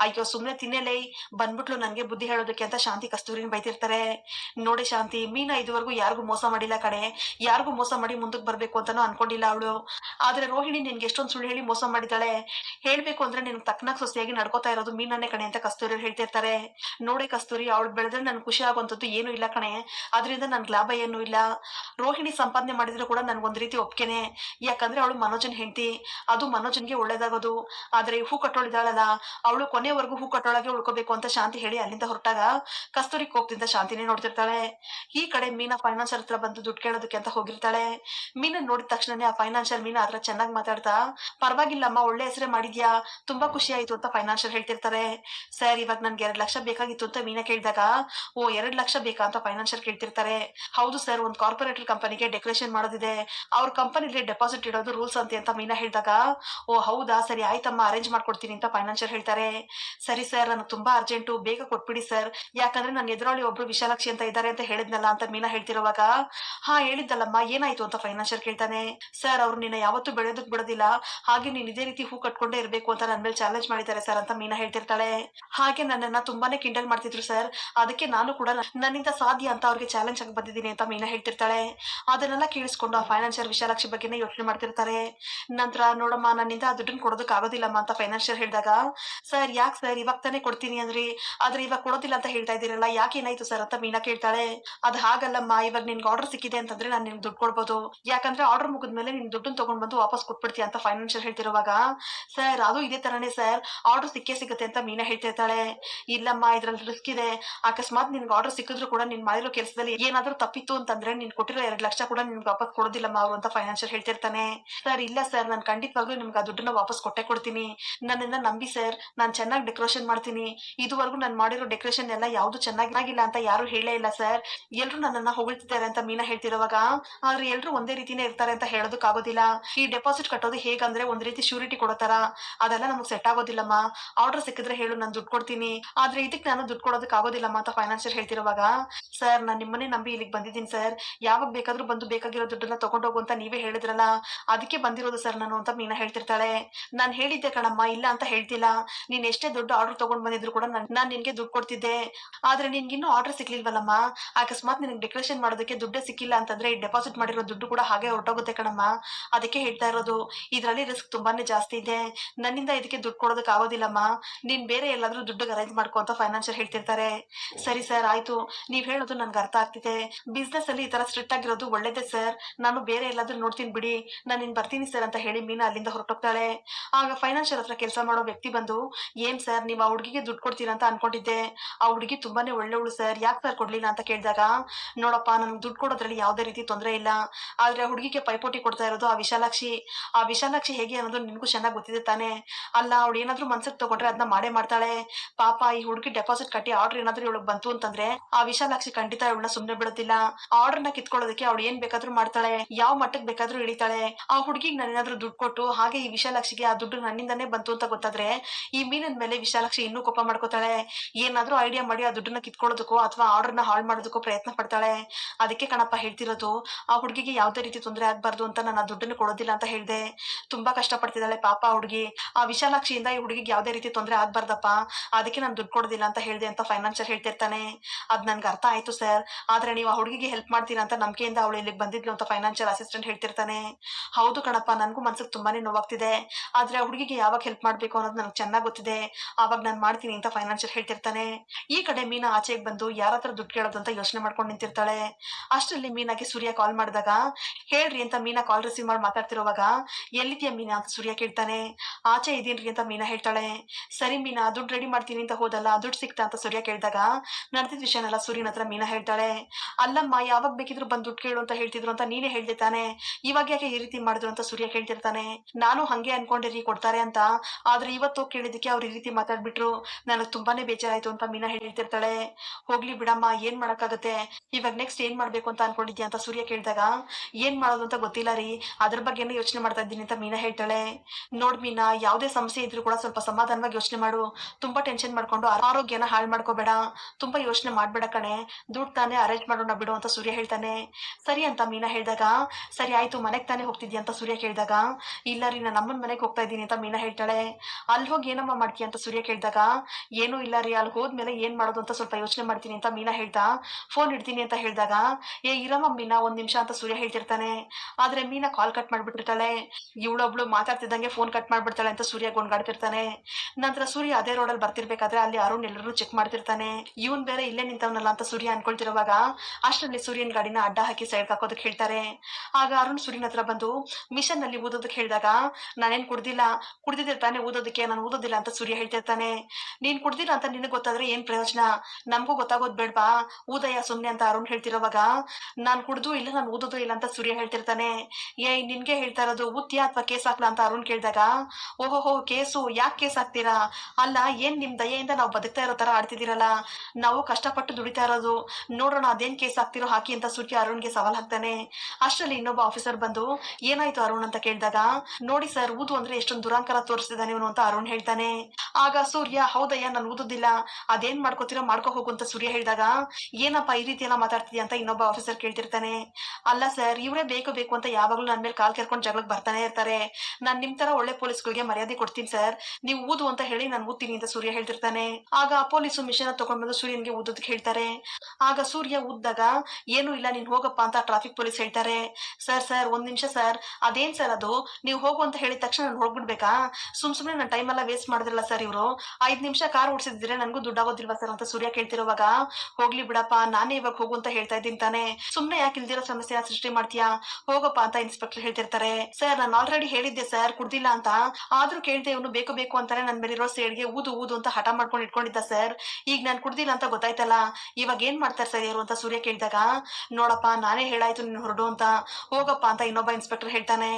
ಅಯ್ಯೋ, ಸುಮ್ನೆ ತಿನ್ನೇಲೇ. ಬಂದ್ಬಿಟ್ಲು ನನ್ಗೆ ಬುದ್ಧಿ ಹೇಳೋದಕ್ಕೆ ಅಂತ ಶಾಂತಿ ಕಸ್ತೂರಿನ ಬೈತಿರ್ತಾರೆ. ನೋಡಿ ಶಾಂತಿ, ಮೀನಾ ಇದುವರೆಗೂ ಯಾರಿಗೂ ಮೋಸ ಮಾಡಿಲ್ಲ ಕಣೆ. ಯಾರಿಗೂ ಮೋಸ ಮಾಡಿ ಮುಂದಕ್ಕೆ ಬರ್ಬೇಕು ಅಂತಾನು ಅನ್ಕೊಂಡಿಲ್ಲ ಅವಳು. ಆದ್ರೆ ರೋಹಿಣಿ ನಿನ್ಗೆ ಎಷ್ಟೊಂದು ಸುಳ್ಳು ಹೇಳಿ ಮೋಸ ಮಾಡಿದಾಳೆ ಹೇಳ್ಬೇಕು ಅಂದ್ರೆ ನಿನ್ ತಕ್ಕನಾಗ್ ಸೊಸೆಯಾಗಿ ನಡ್ಕೋತಾ ಇರೋದು ಮೀನನ್ನೇ ಕಣೆ ಅಂತ ಕಸ್ತೂರಿ ಹೇಳ್ತಿರ್ತಾರೆ. ನೋಡಿ ಕಸ್ತೂರಿ, ಅವಳು ಬೆಳೆದ್ರೆ ನನ್ ಖುಷಿ ಆಗುವಂತದ್ದು ಏನು ಇಲ್ಲ ಕಣೆ. ಅದರಿಂದ ನನ್ಗೆ ಲಾಭ ಏನು ಇಲ್ಲ. ರೋಹಿಣಿ ಸಂಪಾದನೆ ಮಾಡಿದ್ರು ಕೂಡ ನನ್ಗೊಂದ್ ರೀತಿ ಒಪ್ಕೆನೆ ಯಾಕಂದ್ರೆ ಅವಳು ಮನೋಜನ್ ಹೆಂಡತಿ. ಅದು ಮನೋಜನ್ಗೆ ಒಳ್ಳೇದಾಗೋದು. ಆದ್ರೆ ಹೂ ಕಟ್ಟೋಳಿದಾಳಲ್ಲ ಅವಳು ಕೊನೆವರೆಗೂ ಹೂ ಕಟ್ಟೋಳಗೆ ಉಳ್ಕೋಬೇಕು ಅಂತ ಶಾಂತಿ ಹೇಳಿ ಅಲ್ಲಿಂದ ಹೊರಟಾಗ ಕಸ್ತೂರಿ ಕೋಪದಿಂದ ಶಾಂತಿನೇ ನೋಡ್ತಿರ್ತಾಳೆ. ಈ ಕಡೆ ಮೀನಾ ಫೈನಾನ್ಸರ್ ಹತ್ರ ಬಂದು ದುಡ್ಡು ಕೇಳೋದಕ್ಕೆ ಅಂತ ಹೋಗಿರ್ತಾಳೆ. ಮೀನನ್ ನೋಡಿದ ತಕ್ಷಣನೇ ಆ ಫೈನಾನ್ಷಿಯಲ್ ಮೀನಾ ಹತ್ರ ಚೆನ್ನಾಗಿ ಮಾತಾಡ್ತಾ, ಪರವಾಗಿಲ್ಲಮ್ಮ, ಒಳ್ಳೆ ಹೆಸರೇ ಮಾಡಿದ್ಯಾ? ತುಂಬಾ ಖುಷಿ ಆಯ್ತು ಅಂತ ಫೈನಾನ್ಷಿಯಲ್ ಹೇಳ್ತಿರ್ತಾರೆ. ಸರ್ ಇವಾಗ ನನ್ಗೆ ಎರಡ್ ಲಕ್ಷ ಬೇಕಾಗಿತ್ತು ಅಂತ ಮೀನಾ ಕೇಳಿದಾಗ, ಓ, ಎರಡ್ ಲಕ್ಷ ಬೇಕಾ ಅಂತ ಫೈನಾನ್ಷಿಯಲ್ ಕೇಳ್ತಿರ್ತಾರೆ. ಹೌದು ಸರ್ ಒಂದು ಕಾರ್ಪೊರೇಟರ್ ಕಂಪನಿಗೆ ಡೆಕೋರೇಷನ್ ಮಾಡೋದಿದೆ. ಅವ್ರ ಕಂಪನಿಲಿ ಡೆಪಾಸಿಟ್ ಇಡೋದು ರೂಲ್ಸ್ ಅಂತ ಅಂತ ಮೀನಾ ಹೇಳಿದಾಗ, ಓ, ಹೌದಾ? ಸರಿ, ಆಯ್ತಮ್ಮ ಅರೇಂಜ್ ಮಾಡ್ಕೊಡ್ತೀನಿ ಅಂತ ಫೈನಾನ್ಷಿಯಲ್ ಹೇಳ್ತಾರೆ. ಸರಿ ಸರ್ ನನಗೆ ತುಂಬಾ ಅರ್ಜೆಂಟು ಬೇಗ ಕೊಟ್ಬಿಡಿ ಸರ್ ಯಾಕಂದ್ರೆ ನನ್ನ ಎದುರಾಳಿ ಒಬ್ರು ವಿಶಾಲಾಕ್ಷಿ ಅಂತ ಇದ್ದಾರೆ ಅಂತ ಹೇಳಿದ್ನಲ್ಲ ಅಂತ ಮೀನಾ ಹೇಳ್ತಿರುವಾಗ, ಹಾ, ಹೇಳಿದ್ದಲ್ಲಮ್ಮ, ಏನಾಯ್ತು ಅಂತ ಫೈನಾನ್ಷಿಯಲ್ ಕೇಳ್ತಾನೆ. ಸರ್ ಅವ್ರು ನಿನ್ನ ಯಾವತ್ತೂ ಬೆಳೆಯೋದಕ್ ಬಿಡೋದಿಲ್ಲ. ಹಾಗೆ ನೀನ್ ಇದೇ ರೀತಿ ಹೂ ಕಟ್ಕೊಂಡೇ ಇರಬೇಕು ಅಂತ ನನ್ ಮೇಲೆ ಚಾಲೆಂಜ್ ಮಾಡಿದ್ದಾರೆ ಸರ್ ಅಂತ ಮೀನಾ ಹೇಳ್ತಿರ್ತಾಳೆ. ಹಾಗೆ ನನ್ನನ್ನ ತುಂಬಾನೇ ಕಿಂಡಲ್ ಮಾಡ್ತಿದ್ರು ಸರ್ ಅದಕ್ಕೆ ನಾನು ಕೂಡ ನನ್ನಿಂದ ಸಾಧ್ಯ ಅಂತ ಅವ್ರಿಗೆ ಚಾಲೆಂಜ್ ಆಗಿ ಬಂದಿದ್ದೀನಿ ಅಂತ ಮೀನಾ ಹೇಳ್ತಿರ್ತಾಳೆ. ಅದನ್ನೆಲ್ಲ ಕೇಳಿಸ್ಕೊಂಡು ಆ ಫೈನಾನ್ಷಿಯಲ್ ವಿಶಾಲಾಕ್ಷಿ ಬಗ್ಗೆನೇ ಯೋಚನೆ ಮಾಡ್ತಿರ್ತಾರೆ. ನಂತರ ನೋಡಮ್ಮ, ನನ್ನಿಂದ ದುಡ್ಡನ್ನ ಕೊಡೋದಕ್ಕೆ ಆಗೋದಿಲ್ಲಮ್ಮ ಅಂತ ಫೈನಾನ್ಷಿಯಲ್ ಹೇಳಿದಾಗ ಸರ್ ಯಾಕೆ ಸರ್ ಇವಾಗ ತಾನೇ ಕೊಡ್ತೀನಿ ಅಂದ್ರಿ? ಆದ್ರೆ ಇವಾಗ ಕೊಡೋದಿಲ್ಲ ಅಂತ ಹೇಳ್ತಾ ಇದ್ದೀರಲ್ಲ, ಯಾಕೆ ಏನಾಯ್ತು ಸರ್ ಅಂತ ಮೀನಾ ಕೇಳ್ತಾಳೆ. ಅದ್ ಹಾಗಲ್ಲಮ್ಮ, ಇವಾಗ ನಿನ್ಗೆ ಆರ್ಡರ್ ಸಿಕ್ಕಿದೆ ಅಂತಂದ್ರೆ ನಾನು ನಿಮ್ಗೆ ದುಡ್ಡು ಕೊಡ್ಬೋದು. ಯಾಕಂದ್ರೆ ಆರ್ಡರ್ ಮುಗಿದ್ಮೇಲೆ ನಿನ್ ದುಡ್ಡನ್ನ ತಗೊಂಡ್ ಬಂದು ವಾಪಸ್ ಕೊಟ್ಬಿಡ್ತೀಯ ಅಂತ ಫೈನಾನ್ಷಿಯಲ್ ಹೇಳ್ತಿರುವಾಗ ಸರ್ ಅದು ಇದೇ ತರನೇ ಸರ್ ಆರ್ಡರ್ ಸಿಕ್ಕೇ ಸಿಗುತ್ತೆ ಅಂತ ಮೀನಾ ಹೇಳ್ತಿರ್ತಾಳೆ ಇಲ್ಲಮ್ಮ, ಇದ್ರಲ್ಲಿ ರಿಸ್ಕ್ ಇದೆ. ಅಕಸ್ಮಾತ್ ನಿನ್ಗೆ ಆರ್ಡರ್ ಸಿಕ್ಕಿದ್ರು ಕೂಡ ನಿನ್ ಮಾಡಿರೋ ಕೆಲಸದಲ್ಲಿ ಏನಾದ್ರೂ ತಪ್ಪಿತ್ತು ಅಂತಂದ್ರೆ ನೀನ್ ಕೊಟ್ಟಿರೋ ಎರಡು ಲಕ್ಷ ಕೂಡ ನಿನ್ಗೆ ವಾಪಸ್ ಕೊಡೋದಿಲ್ಲಮ್ಮ ಅವ್ರು ಅಂತ ಫೈನಾನ್ಷಿಯಲ್ ಹೇಳ್ತಿರ್ತಾನೆ. ಸರ್, ಇಲ್ಲ ಸರ್, ನಾನು ಖಂಡಿತವಾಗ್ಲೂ ನಿಮ್ಗೆ ಆ ದುಡ್ಡನ್ನ ವಾಪಸ್ ಕೊಟ್ಟೆ ಕೊಡ್ತೀನಿ. ನನ್ನಿಂದ ನಂಬಿ ಸರ್, ನಾನು ಚೆನ್ನಾಗಿ ಡೆಕೋರೇಷನ್ ಮಾಡ್ತೀನಿ. ಇದುವರೆಗೂ ನಾನು ಮಾಡಿರೋ ಡೆಕೋರೇಷನ್ ಎಲ್ಲ ಯಾವ್ದು ಚೆನ್ನಾಗಿಲ್ಲ ಅಂತ ಯಾರು ಹೇಳೇ ಇಲ್ಲ ಸರ್. ಎಲ್ರು ನನ್ನನ್ನ ಹೊಗಳ್ತಿದ್ದಾರೆ ಅಂತ ಮೀನಾ ಹೇಳ್ತಿರೋವಾಗ, ಆದ್ರೆ ಎಲ್ರು ಒಂದೇ ರೀತಿನೇ ಇರ್ತಾರೆ ಅಂತ ಹೇಳೋದಕ್ಕಾಗೋದಿಲ್ಲ. ಈ ಡೆಪಾಸಿಟ್ ಕಟ್ಟೋದು ಹೇಗಂದ್ರೆ ಒಂದ್ ರೀತಿ ಶ್ಯೂರಿಟಿ ಕೊಡೋ ತರ ಅದೆಲ್ಲ ನಮ್ಗೆ ಸೆಟ್ ಆಗೋದಿಲ್ಲಮ್ಮ. ಆರ್ಡರ್ ಸಿಕ್ಕಿದ್ರೆ ಹೇಳು, ನಾನು ದುಡ್ಡು ಕೊಡ್ತೀನಿ. ಆದ್ರೆ ಇದಕ್ಕೆ ನಾನು ದುಡ್ಡು ಕೊಡೋದಕ್ಕೆ ಆಗೋದಿಲ್ಲಮ್ಮ ಅಂತ ಫೈನಾನ್ಷಿಯಲ್ ಹೇಳ್ತಿರುವಾಗ. ಸರ್ ನಾನು ನಿಮ್ಮನ್ನೇ ನಂಬಿ ಇಲ್ಲಿಗೆ ಬಂದಿದ್ದೀನಿ ಸರ್ ಯಾವಾಗ ಬೇಕಾದ್ರೂ ಬಂದು ಬೇಕಾಗಿರೋ ದುಡ್ಡನ್ನ ತಗೊಂಡೋಗು ಅಂತ ನೀವೇ ಹೇಳಿದ್ರಲ್ಲ. ಅದಕ್ಕೆ ಬಂದಿರೋದು ಸರ್ ನಾನು ಅಂತ ಮೀನಾ ಹೇಳ್ತಿರ್ತಾಳೆ. ನಾನು ಹೇಳಿದ್ದೆ ಕಣಮ್ಮ, ಇಲ್ಲ ಅಂತ ಹೇಳ್ತಿಲ್ಲ. ನೀನ್ ಎಷ್ಟೇ ದೊಡ್ಡ ಆರ್ಡರ್ ತಗೊಂಡ್ ಬಂದಿದ್ರು ಕೂಡ ನಾನು ನಿನ್ಗೆ ದುಡ್ಡು ಕೊಡ್ತಿದ್ದೆ. ಆದ್ರೆ ನಿನ್ಗಿನ್ನೂ ಆರ್ಡರ್ ಸಿಕ್ಲಿಲ್ವಲ್ಲಮ್ಮ? ಅಕಸ್ಮಾತ್ ನಿನಗೆ ಡೆಕೋರೇಷನ್ ಮಾಡೋದಕ್ಕೆ ದುಡ್ಡೇ ಸಿಕ್ಕಿಲ್ಲ ಅಂತಂದ್ರೆ ಈ ಡೆಪಾಸಿಟ್ ಮಾಡಿರೋ ದುಡ್ಡು ಕೂಡ ಹಾಗೆ ಹೊರಟೋಗುತ್ತೆ ಕಣಮ್ಮ. ಅದಕ್ಕೆ ಹೇಳ್ತಾ ಇರೋದು, ಇದರಲ್ಲಿ ರಿಸ್ಕ್ ತುಂಬಾನೇ ಜಾಸ್ತಿ ಇದೆ. ನನ್ನಿಂದ ಇದಕ್ಕೆ ದುಡ್ಡು ಕೊಡೋದಕ್ಕೆ ಆಗೋದಿಲ್ಲಮ್ಮ. ನೀನ್ ಬೇರೆ ಎಲ್ಲಾದ್ರೂ ದುಡ್ಡು ಅರೇಂಜ್ ಮಾಡ್ಕೊ ಅಂತ ಫೈನಾನ್ಷಿಯಲ್ ಹೇಳ್ತಿರ್ತಾರೆ. ಸರಿ ಸರ್ ಆಯ್ತು. ನೀವ್ ಹೇಳೋದು ನನ್ಗೆ ಅರ್ಥ ಆಗ್ತಿದೆ. ಬಿಸ್ನೆಸ್ ಅಲ್ಲಿ ಈ ತರ ಸ್ಟ್ರಿಕ್ಟ್ ಆಗಿರೋದು ಒಳ್ಳೇದೇ ಸರ್ ನಾನು ಬೇರೆ ಎಲ್ಲಾದ್ರೂ ನೋಡ್ತೀನಿ ಬಿಡಿ. ನಾನು ನಿನ್ ಬರ್ತೀನಿ ಸರ್ ಅಂತ ಹೇಳಿ ಮೀನಾ ಅಲ್ಲಿಂದ ಹೊರಟೋಗ್ತಾಳೆ. ಆಗ ಫೈನಾನ್ಷಿಯಲ್ ಹತ್ರ ಕೆಲಸ ಮಾಡೋ ವ್ಯಕ್ತಿ ಬಂದು, ಏನ್ ಸರ್ ನೀವು ಆ ಹುಡುಗಿಗೆ ದುಡ್ಡು ಕೊಡ್ತೀರಾ ಅಂತ ಅನ್ಕೊಂಡಿದ್ದೆ. ಆ ಹುಡುಗಿ ತುಂಬಾನೇ ಒಳ್ಳೆವಳು ಸರ್ ಯಾಕೆ ಸರ್ ಕೊಡ್ಲಿಲ್ಲ ಅಂತ ಕೇಳಿದಾಗ, ನೋಡಪ್ಪ, ನನ್ಗೆ ದುಡ್ಡು ಕೊಡೋದ್ರಲ್ಲಿ ಯಾವುದೇ ರೀತಿ ತೊಂದರೆ ಇಲ್ಲ. ಆದ್ರೆ ಆ ಹುಡುಗಿಗೆ ಪೈಪೋಟಿ ಕೊಡ್ತಾ ಇರೋದು ಆ ವಿಶಾಲಾಕ್ಷಿ. ಆ ವಿಶಾಲಾಕ್ಷಿ ಹೇಗೆ ಅನ್ನೋದು ನಿನ್ಗೂ ಚೆನ್ನಾಗಿ ಗೊತ್ತಿದೆ ತಾನೆ. ಅಲ್ಲ, ಅವಳು ಏನಾದ್ರೂ ಮನ್ಸಕ್ ತಗೊಂಡ್ರೆ ಅದನ್ನ ಮಾಡೇ ಮಾಡ್ತಾಳೆ. ಪಾಪ ಈ ಹುಡುಗಿ ಡೆಪಾಸಿಟ್ ಕಟ್ಟಿ ಆರ್ಡರ್ ಏನಾದ್ರೂ ಇವಳಿಗೆ ಬಂತು ಅಂತಂದ್ರೆ ಆ ವಿಶಾಲಾಕ್ಷಿ ಖಂಡಿತ ಇವಳನ್ನ ಸುಮ್ನೆ ಬಿಡೋದಿಲ್ಲ. ಆರ್ಡರ್ನ ಕಿತ್ಕೊಳ್ಳೋದಕ್ಕೆ ಅವಳು ಏನ್ ಬೇಕಾದ್ರೂ ಮಾಡ್ತಾಳೆ. ಯಾವ ಮಟ್ಟಕ್ಕೆ ಬೇಕಾದ್ರೂ ಇಳಿತಾಳೆ. ಆ ಹುಡುಗಿಗೆ ನಾನು ಏನಾದ್ರೂ ದುಡ್ಡು ಕೊಟ್ಟು ಹಾಗೆ ಈ ವಿಶಾಲಾಕ್ಷಿಗೆ ಆ ದುಡ್ಡು ನನ್ನಿಂದಾನೇ ಬಂತು ಅಂತ ಗೊತ್ತಾದ್ರೆ ಈ ಮೀನಿನ ಮೇಲೆ ವಿಶಾಲಾಕ್ಷಿ ಇನ್ನೂ ಕೋಪ ಮಾಡ್ಕೋತಾಳೆ. ಏನಾದ್ರೂ ಐಡಿಯಾ ಮಾಡಿ ಆ ದುಡ್ಡನ್ನ ಕಿತ್ಕೊಳ್ಳೋದಕ್ಕೋ ಅಥವಾ ನ ಹಾಳು ಮಾಡೋದಕ್ಕೋ ಪ್ರಯತ್ನ ಪಡ್ತಾಳೆ. ಅದಕ್ಕೆ ಕಣಪ್ಪ ಹೇಳ್ತಿರೋದು, ಆ ಹುಡುಗಿಗೆ ಯಾವ್ದೇ ರೀತಿ ತೊಂದರೆ ಆಗ್ಬಾರ್ದು ಅಂತ ನಾನು ಆ ದುಡ್ಡನ್ನು ಕೊಡೋದಿಲ್ಲ ಅಂತ ಹೇಳಿದೆ. ತುಂಬಾ ಕಷ್ಟ ಪಡ್ತಿದ್ದಾಳೆ ಪಾಪ ಹುಡುಗಿ. ಆ ವಿಶಾಲಾಕ್ಷಿಯಿಂದ ಈ ಹುಡುಗಿಗೆ ಯಾವ್ದೇ ರೀತಿ ತೊಂದರೆ ಆಗ್ಬಾರ್ದಪ್ಪ, ಅದಕ್ಕೆ ನಾನು ದುಡ್ಡು ಕೊಡೋದಿಲ್ಲ ಅಂತ ಹೇಳಿದೆ ಅಂತ ಫೈನಾನ್ಷಿಯಲ್ ಹೇಳ್ತಿರ್ತಾನೆ. ಅದು ನನ್ಗೆ ಅರ್ಥ ಆಯ್ತು ಸರ್. ಆದ್ರೆ ನೀವು ಆ ಹುಡುಗಿಗೆ ಹೆಲ್ಪ್ ಮಾಡ್ತೀರಾ ಅಂತ ನಂಬಿಕೆಯಿಂದ ಅವಳು ಇಲ್ಲಿಗೆ ಬಂದಿದ್ಲು ಅಂತ ಫೈನಾನ್ಷಿಯಲ್ ಅಸಿಸ್ಟೆಂಟ್ ಹೇಳ್ತಿರ್ತಾನೆ. ಹೌದು ಕಣಪ್ಪ, ನನಗೂ ಮನ್ಸಿಗೆ ತುಂಬಾನೇ ನೋವಾಗ್ತಿದೆ. ಆದ್ರೆ ಆ ಹುಡುಗಿಗೆ ಯಾವಾಗ ಹೆಲ್ಪ್ ಮಾಡ್ಬೇಕು ಅನ್ನೋದು ನನಗೆ ಚೆನ್ನಾಗಿ ಗೊತ್ತಿದೆ. ಆವಾಗ ನಾನು ಮಾಡ್ತೀನಿ ಅಂತ ಫೈನಾನ್ಷಿಯಲ್ ಹೇಳ್ತಿರ್ತಾನೆ. ಈ ಕಡೆ ಮೀನಾ ಆಚೆಗೆ ಬಂದು ಯಾರ ಹತ್ರ ದುಡ್ಡು ಕೇಳೋದು ಅಂತ ಯೋಚನೆ ಮಾಡ್ಕೊಂಡು ನಿಂತಿರ್ತಾಳೆ. ಅಷ್ಟರಲ್ಲಿ ಮೀನಾಗೆ ಸೂರ್ಯ ಕಾಲ್ ಮಾಡಿದಾಗ, ಹೇಳ್ರಿ ಅಂತ ಮೀನಾ ಕಾಲ್ ರಿಸೀವ್ ಮಾಡಿ ಮಾತಾಡ್ತಿರುವಾಗ, ಎಲ್ಲಿದ್ಯಾ ಮೀನಾ? ಅಂತ ಸೂರ್ಯ ಕೇಳ್ತಾನೆ. ಆಚೆ ಇದೀನ್ರಿ ಅಂತ ಮೀನಾ ಹೇಳ್ತಾಳೆ. ಸರಿ ಮೀನಾ, ದುಡ್ಡು ರೆಡಿ ಮಾಡ್ತೀನಿ ಅಂತ ಹೋದಲ್ಲ, ದುಡ್ಡು ಸಿಕ್ತಾ ಅಂತ ಸೂರ್ಯ ಕೇಳಿದಾಗ ನಡೆದಿದ್ದ ವಿಷಯನೆಲ್ಲ ಸೂರ್ಯನ ಹತ್ರ ಮೀನಾ ಹೇಳ್ತಾಳೆ. ಅಲ್ಲಮ್ಮ, ಯಾವಾಗ ಬೇಕಿದ್ರು ಬಂದು ದುಡ್ಡು ಕೇಳು ಅಂತ ಹೇಳ್ತಿದ್ರು ಅಂತ ನೀನೇ ಹೇಳ್ದೆ ತಾನೆ. ಇವಾಗ ಯಾಕೆ ಈ ರೀತಿ ಮಾಡಿದ್ರು? ಅಂತ ಸೂರ್ಯ ಕೇಳ್ತಿರ್ತಾನೆ. ನಾನು ಹಂಗೆ ಅನ್ಕೊಂಡಿರಿ ಕೊಡ್ತಾರೆ ಅಂತ. ಆದ್ರೆ ಇವತ್ತು ಕೇಳಿದಕ್ಕೆ ಅವ್ರು ಈ ರೀತಿ ಮಾತಾಡ್ಬಿಟ್ರು. ನನಗ್ ತುಂಬಾನೇ ಬೇಜಾರಾಯ್ತು ಅಂತ ಮೀನಾ ಹೇಳ್ತಿರ್ತಾಳೆ. ಹೋಗ್ಲಿ ಬಿಡಮ್ಮ, ಏನ್ ಮಾಡಕ್ಕಾಗತ್ತೆ? ಇವಾಗ ನೆಕ್ಸ್ಟ್ ಏನ್ ಮಾಡ್ಬೇಕು ಅಂತ ಅನ್ಕೊಂಡಿದ್ಯಾ? ಅಂತ ಸೂರ್ಯ ಕೇಳಿದಾಗ, ಏನ್ ಮಾಡೋದು ಅಂತ ಗೊತ್ತಿಲ್ಲ ರೀ. ಅದ್ರ ಬಗ್ಗೆನೇ ಯೋಚನೆ ಮಾಡ್ತಾ ಇದ್ದೀನಿ ಅಂತ ಮೀನಾ ಹೇಳ್ತಾಳೆ. ನೋಡ್ ಮೀನಾ, ಯಾವ್ದೇ ಸಮಸ್ಯೆ ಇದ್ರೂ ಕೂಡ ಸ್ವಲ್ಪ ಸಮಾಧಾನವಾಗಿ ಯೋಚನೆ ಮಾಡು. ತುಂಬಾ ಟೆನ್ಷನ್ ಮಾಡ್ಕೊಂಡು ಆರೋಗ್ಯನ ಹಾಳು ಮಾಡ್ಕೋಬೇಡ. ತುಂಬಾ ಯೋಚನೆ ಮಾಡ್ಬೇಡ ಕಣೆ. ದುಡ್ಡು ತಾನೇ ಅರೇಂಜ್ ಮಾಡೋಣ ಬಿಡು ಅಂತ ಸೂರ್ಯ ಹೇಳ್ತಾನೆ. ಸರಿ ಅಂತ ಮೀನಾ ಹೇಳಿದಾಗ, ಸರಿ, ಆಯ್ತು, ಮನೆಗೆ ತಾನೇ ಹೋಗ್ತಿದ್ಯಾ? ಅಂತ ಸೂರ್ಯ ಕೇಳಿದಾಗ, ಇಲ್ಲ ರೀ, ನಾನು ಮನೆಗೆ ಹೋಗ್ತಾ ಇದ್ದೀನಿ ಅಂತ ಮೀನಾ ಹೇಳ್ತಾಳೆ. ಅಲ್ಲಿ ಹೋಗಿ ಏನಮ್ಮ ಮಾಡ್ತೀಯ ಅಂತ ಸೂರ್ಯ ಕೇಳಿದಾಗ, ಏನೂ ಇಲ್ಲ ರೀ, ಅಲ್ಲಿ ಹೋದ್ಮೇಲೆ ಏನ್ ಮಾಡೋದು ಅಂತ ಸ್ವಲ್ಪ ಯೋಚನೆ ಮಾಡ್ತೀನಿ ಅಂತ ಮೀನಾ ಹೇಳ್ದ ಫೋನ್ ಇಡ್ತೀನಿ ಅಂತ ಹೇಳಿದಾಗ, ಏ, ಇರಮ್ಮ ಮೀನಾ, ಒಂದ್ ನಿಮಿಷ ಅಂತ ಸೂರ್ಯ ಹೇಳ್ತಿರ್ತಾನೆ. ಆದ್ರೆ ಮೀನಾ ಕಾಲ್ ಕಟ್ ಮಾಡ್ಬಿಟ್ಟಿರ್ತಾಳೆ ಇವಳೊಬ್ಳು ಮಾತಾಡ್ತಿದ್ದಂಗೆ ಫೋನ್ ಕಟ್ ಮಾಡ್ಬಿಡ್ತಾಳೆ ಅಂತ ಸೂರ್ಯ ಗೊಂಡಾಡ್ತಿರ್ತಾನೆ ನಂತರ ಸೂರ್ಯ ಅದೇ ರೋಡಲ್ಲಿ ಬರ್ತಿರ್ಬೇಕಾದ್ರೆ ಅಲ್ಲಿ ಅರುಣ್ ಎಲ್ಲರೂ ಚೆಕ್ ಮಾಡ್ತಿರ್ತಾನೆ. ಇವನ್ ಬೇರೆ ಇಲ್ಲೇ ನಿಂತವನಲ್ಲ ಅಂತ ಸೂರ್ಯ ಅನ್ಕೊಳ್ತಿರುವಾಗ, ಅಷ್ಟರಲ್ಲಿ ಸೂರ್ಯನ್ ಗಾಡಿನ ಅಡ್ಡ ಹಾಕಿ ಸೈಡ್ ಹಾಕೋದಕ್ಕೆ ಹೇಳ್ತಾರೆ. ಆಗ ಅರುಣ್ ಸೂರ್ಯನ ಹತ್ರ ಬಂದು ಮಿಷನ್ ಅಲ್ಲಿ ಓದೋದಕ್ಕೆ ಹೇಳಿದಾಗ, ನಾನೇನ್ ಕುಡ್ದಿಲ್ಲ, ಕುಡ್ದಿದ್ದಿರ್ತಾನೆ ತಾನೇ ಊದೋದಕ್ಕೆ, ನಾನು ಊದೋದಿಲ್ಲ ಅಂತ ಸೂರ್ಯ ಹೇಳ್ತಿರ್ತಾನೆ. ನೀನ್ ಕುಡ್ದಿಲ್ಲ ಅಂತ ನಿನಗೆ ಗೊತ್ತಾದ್ರೆ ಏನ್ ಪ್ರಯೋಜನ? ನಮಗೂ ಗೊತ್ತಾಗೋದ್ ಬೇಡ್ವಾ? ಊದಯ್ಯ ಸುಮ್ನೆ ಅಂತ ಅರುಣ್ ಹೇಳ್ತಿರೋವಾಗ, ನಾನ್ ಕುಡ್ದು ಇಲ್ಲ, ನಾನು ಓದೋದು ಇಲ್ಲ ಅಂತ ಸೂರ್ಯ ಹೇಳ್ತಿರ್ತಾನೆ. ಏ ನಿನ್ಗೆ ಹೇಳ್ತಾ ಇರೋದು ಊತ್ಯ ಅಥವಾ ಕೇಸ್ ಹಾಕ್ಲಾ ಅಂತ ಅರುಣ್ ಕೇಳಿದಾಗ, ಓಹೋ ಕೇಸು, ಯಾಕೆ ಕೇಸ್ ಹಾಕ್ತೀರಾ? ಅಲ್ಲ, ಏನ್ ನಿಮ್ ದಯೆಯಿಂದ ನಾವು ಬದುಕ್ತಾ ಇರೋ ತರ ಆಡ್ತಿದ್ದೀರಲ್ಲ? ನಾವು ಕಷ್ಟಪಟ್ಟು ದುಡಿತಾ ಇರೋದು. ನೋಡೋಣ ಅದೇನ್ ಕೇಸ್ ಹಾಕ್ತಿರೋ ಹಾಕಿ ಅಂತ ಸೂರ್ಯ ಅರುಣ್ಗೆ ಸವಾಲ್ ಹಾಕ್ತಾನೆ. ಅಷ್ಟರಲ್ಲಿ ಇನ್ನೊಬ್ಬ ಆಫೀಸರ್ ಬಂದು, ಏನಾಯ್ತು ಅರುಣ್ ಅಂತ ಕೇಳಿದಾಗ, ನೋಡಿ ಸರ್, ಊದು ಅಂದ್ರೆ ಎಷ್ಟೊಂದು ದುರಾಂಕಾರ ತೋರಿಸ್ತಿದ್ದಾನೆ ಇವನು ಅಂತ ಅರುಣ್ ಹೇಳ್ತಾನೆ. ಆಗ ಸೂರ್ಯ, ಹೌದಯ್ಯ, ನಾನು ಊದುದಿಲ್ಲ ಅದೇನ್ ಮಾಡ್ಕೋತಿರೋ ಮಾಡ್ಕೋ ಹೋಗು ಅಂತ ಸೂರ್ಯ ಹೇಳಿದಾಗ, ಏನಪ್ಪ ಈ ರೀತಿ ಎಲ್ಲ ಮಾತಾಡ್ತಿದ್ಯಾ ಅಂತ ಇನ್ನೊಬ್ಬ ಆಫೀಸರ್ ಕೇಳ್ತಿರ್ತಾನೆ. ಅಲ್ಲ ಸರ್, ಇವರೇ ಬೇಕು ಬೇಕು ಅಂತ ಯಾವಾಗ್ಲೂ ನನ್ ಮೇಲೆ ಕಾಲ್ ಕೆರ್ಕೊಂಡು ಜಗಳಕ್ಕೆ ಬರ್ತಾನೆ ಇರ್ತಾರೆ. ನಾನ್ ನಿಮ್ ತರ ಒಳ್ಳೆ ಪೊಲೀಸ್ಗಳಿಗೆ ಮರ್ಯಾದೆ ಕೊಡ್ತೀನಿ ಸರ್. ನೀವು ಊದು ಅಂತ ಹೇಳಿ ನಾನು ಊದ್ತೀನಿ ಅಂತ ಸೂರ್ಯ ಹೇಳ್ತಿರ್ತಾನೆ. ಆಗ ಪೊಲೀಸು ಮಿಷನ್ ತಗೊಂಡ್ಬಂದು ಸೂರ್ಯನ್ಗೆ ಓದೋದಕ್ಕೆ ಹೇಳ್ತಾರೆ. ಆಗ ಸೂರ್ಯ ಊದ್ದಾಗ ಏನು ಇಲ್ಲ, ನೀನ್ ಹೋಗಪ್ಪ ಅಂತ ಟ್ರಾಫಿಕ್ ಪೊಲೀಸ್ ಹೇಳ್ತಾರೆ. ಸರ್ ಸರ್, ಒಂದ್ ನಿಮಿಷ ಸರ್. ಅದೇನ್ ಸರ್ ಅದು? ನೀವು ಹೋಗು ಅಂತ ಹೇಳಿದ ತಕ್ಷಣ ನಾನು ಹೋಗ್ಬಿಡ್ಬೇಕಾ? ಸುಮ್ ಸುಮ್ನೆ ನನ್ನ ಟೈಮ್ ಎಲ್ಲ ವೇಸ್ಟ್ ಮಾಡಿದ್ರಲ್ಲ ಸರ್ ಇವರು. ಐದ್ ನಿಮಿಷ ಕಾರ್ ಓಡಿಸಿದ್ರೆ ನನಗೂ ದುಡ್ಡು ಆಗೋದಿಲ್ವಾ ಸರ್ ಅಂತ ಸೂರ್ಯ ಕೇಳ್ತಿರುವಾಗ? ಹೋಗ್ಲಿ ಬಿಡಪ್ಪ, ನಾನೇ ಇವಾಗ ಹೋಗು ಅಂತ ಹೇಳ್ತಾ ಇದ್ದೀನಿ ತಾನೆ. ಸುಮ್ನೆ ಯಾಕೆ ಇಲ್ದಿರೋ ಸಮಸ್ಯೆ ಸೃಷ್ಟಿ ಮಾಡ್ತೀಯಾ? ಹೋಗಪ್ಪ ಅಂತ ಇನ್ಸ್ಪೆಕ್ಟರ್ ಹೇಳ್ತಿರ್ತಾರೆ. ಸರ್ ನಾನು ಆಲ್ರೆಡಿ ಹೇಳಿದ್ದೆ ಸರ್ ಕುಡ್ದಿಲ್ಲ ಅಂತ. ಆದ್ರೂ ಕೇಳ್ದೆ ಇವನು ಬೇಕು ಬೇಕು ಅಂತಾನೆ ನನ್ ಮೇಲಿರೋ ಸೇಡ್ಗೆ ಊದು ಊದು ಅಂತ ಹಠ ಮಾಡ್ಕೊಂಡು ಇಟ್ಕೊಂಡಿದ್ದ ಸರ್ ಈಗ ನಾನು ಕುಡ್ದಿಲ್ಲ ಅಂತ ಗೊತ್ತಾಯ್ತಲ್ಲ? ಇವಾಗ ಏನ್ ಮಾಡ್ತಾರೆ ಸರ್ ಇವರು ಅಂತ ಸೂರ್ಯ ಕೇಳಿದಾಗ? ನೋಡಪ್ಪ, ನಾನೇ ಹೇಳಾಯ್ತು ನೀನು ಹೊರಡು ಅಂತ. ಹೋಗಪ್ಪ ಅಂತ ಇನ್ನೊಬ್ಬ ಇನ್ಸ್ಪೆಕ್ಟರ್ ಹೇಳ್ತಾನೆ.